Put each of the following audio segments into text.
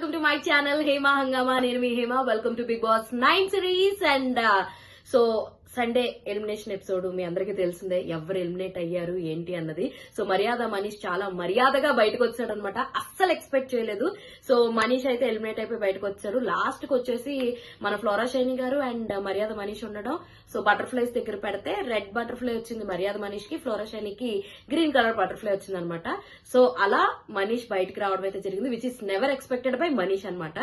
Welcome to my channel Hema Hungama నేను మీ Hema welcome to big boss nine series and so Sunday elimination episode మీ అందరికీ తెలిసిందే. ఎవరు eliminate అయ్యారు? ఏంటి అన్నది. సో మర్యాద మనీష్ చాలా మర్యాదగా బయటకు వచ్చాడు అనమాట అస్సలు ఎక్స్పెక్ట్ చేయలేదు. సో మనీష్ అయితే ఎలిమినేట్ అయిపోయి బయటకు వచ్చారు. లాస్ట్కి వచ్చేసి మన ఫ్లోరా షైని గారు అండ్ మర్యాద మనీష్ ఉండడం. సో బటర్ఫ్లైస్ దగ్గర పెడితే రెడ్ బటర్ఫ్లై వచ్చింది మర్యాద మనీష్కి ఫ్లోరా షైనికి గ్రీన్ కలర్ బటర్ఫ్లై వచ్చింది అనమాట సో అలా మనీష్ బయటకు రావడం అయితే జరిగింది which is never expected by Manish అనమాట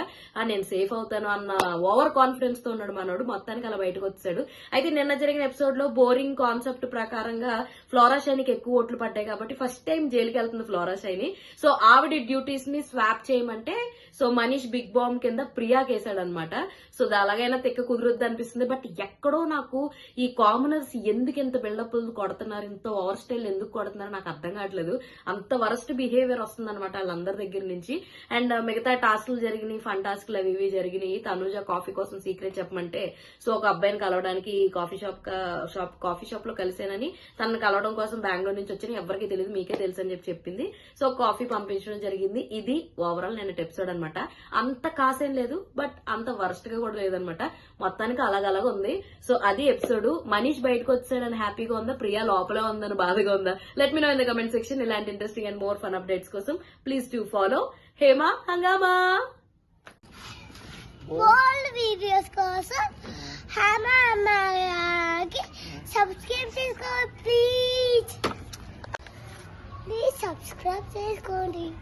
నేను సేఫ్ అవుతాను అన్న ఓవర్ కాన్ఫిడెన్స్తో ఉన్నాడు మనోడు. మొత్తానికి అలా బయటకు వచ్చాడు. అయితే నిన్న జరిగిన ఎపిసోడ్లో బోరింగ్ కాన్సెప్ట్ ప్రకారంగా ఫ్లోరా షైనికి ఎక్కువ ఓట్లు పడ్డాయి కాబట్టి ఫస్ట్ టైం జైలుకి వెళ్తుంది ఫ్లోరా షైని. సో ఆవిడ డ్యూటీస్ని స్వాప్ చేయమంటే సో మనీష్ బిగ్ బాంబ్ కింద ప్రియా వేసాడు అనమాట సో అలాగైనా తెక్క కుదురుద్ది అనిపిస్తుంది. బట్ ఎక్కడో నాకు ఈ కామనర్స్ ఎందుకు ఇంత బిల్డప్ కొడుతున్నారు ఇంత ఓవర్ స్టైల్ ఎందుకు కొడుతున్నారు నాకు అర్థం కావట్లేదు. అంత వరస్ట్ బిహేవియర్ వస్తుంది అనమాట వాళ్ళందరి దగ్గర నుంచి. అండ్ uh, మిగతా టాస్క్లు జరిగినాయి ఫన్ టాస్క్లు అవి ఇవి జరిగినాయి. తనుజ కాఫీ కోసం సీక్రెట్ చెప్పమంటే సో ఒక అబ్బాయిని కలవడానికి కాఫీ షాప్ షాప్ కాఫీ షాప్లో కలిసానని తనను కలవడం కోసం బెంగళూరు నుంచి వచ్చి ఎవరికి తెలియదు మీకే తెలుసు అని చెప్పి చెప్పింది. సో కాఫీ పంపించడం జరిగింది. ఇది ఓవరాల్ నేను ఎపిసోడ్ అనమాట అంత కాసేం లేదు బట్ అంత వర్స్ట్గా కూడా లేదనమాట మొత్తానికి అలాగలాగ ఉంది. సో అది ఎపిసోడ్ మనీష్ బయటకు వచ్చాడని హ్యాపీగా ఉందా? ప్రియా లోపలే ఉందని బాధగా ఉందా? Let me know in the comment section ఇలాంటి interesting and more fun updates కోసం please to follow Hema Hungama? Videos కోసం Hema. subscription code, please. Please subscribe to this.